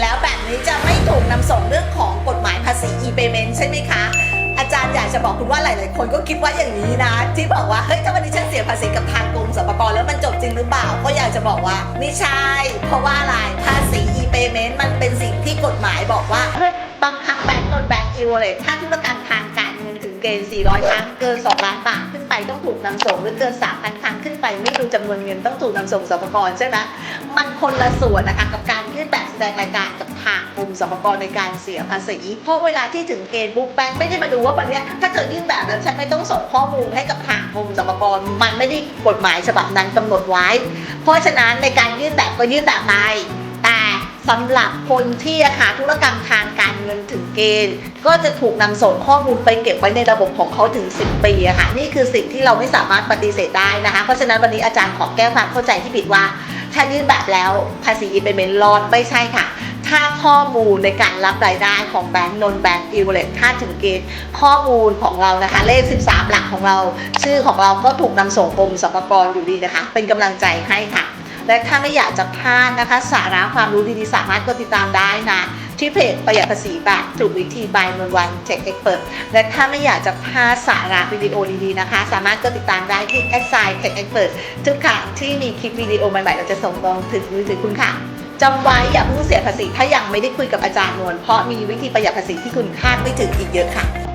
แล้วแบบนี้จะไม่ถูกนำส่งเรื่องของกฎหมายภาษี e-payment ใช่ไหมคะ อาจารย์อยากจะบอกคุณว่าหลาย ๆ คนก็คิดว่าอย่างนี้นะ ที่บอกว่าเฮ้ยถ้าวันนี้ฉันเสียภาษีกับทางกรมสรรพากรแล้วมันจบจริงหรือเปล่าก็อยากจะบอกว่าไม่ใช่ เพราะว่าอะไรภาษี e-payment มันเป็นสิ่งที่กฎหมายบอกว่าเฮ้ยบังคับแบงก์นนแบงก์อีวเลยถ้าธุรกรรมทางการเงินถึงเกณฑ์400 ครั้งเกิน 2 ล้านบาทขึ้น ไปต้องถูกนำส่งหรือเกิน 3,000 ครั้งขึ้นไปไม่ดูจำนวนเงินต้องถูกนำส่งสรรพากรใช่ไหมมันคนละส่วนนะคะกับการยื่นแบบแสดงรายการกับทางกรมสรรพากรในการเสียภาษีเพราะเวลาที่ถึงเกณฑ์ปุ๊บแบงค์ไม่ได้มาดูว่าวันนี้ถ้าเกิดยื่นแบบแล้วฉันไม่ต้องส่งข้อมูลให้กับทางกรมสรรพากรมันไม่ได้กฎหมายฉบับนั้นกำหนดไว้ เพราะฉะนั้นในการยื่นแบบก็ยื่นแบบไปแต่สำหรับคนที่ราคาธุรกรรมทาง เงินถึงเกณฑ์ ก็จะถูกนำส่งข้อมูลไปเก็บไว้ในระบบของเขาถึง 10 ปีอะค่ะนี่คือสิ่งที่เราไม่สามารถปฏิเสธได้นะคะ เพราะฉะนั้นวันนี้อาจารย์ขอแก้ความเข้าใจที่ผิดว่าถ้ายื่นแบบแล้วภาษีอีเปเมนรอดไม่ใช่ค่ะถ้าข้อมูลในการรับรายได้ของแบงก์นนแบงก์อิวเลตถ้าถึงเกณฑ์ข้อมูลของเรานะคะ เลข 13 หลักของเรา ชื่อของเราก็ถูกนำส่งกรมสรรพากรอยู่ดีนะคะ เป็นกำลังใจให้ค่ะ และถ้าไม่อยากจะพลาดนะคะ สาระความรู้ดีๆ สามารถกดติดตามได้นะ ที่เพจประหยัดภาษีแบบถูกวิธีบายนวลวันเทคเอ็กเปิดและถ้าไม่อยากจะพลาดสาระวิดีโอดีๆนะคะ สามารถกดติดตามได้ที่แอดไซน์เทคเอ็กเปิดทุกครั้งที่มีคลิปวิดีโอใหม่ๆเราจะส่งตรงถึงมือถือคุณค่ะจำไว้อย่าเพิ่งเสียภาษีถ้ายังไม่ได้คุยกับอาจารย์นวลเพราะมีวิธีประหยัดภาษีที่คุณคาดไม่ถึงอีกเยอะค่ะ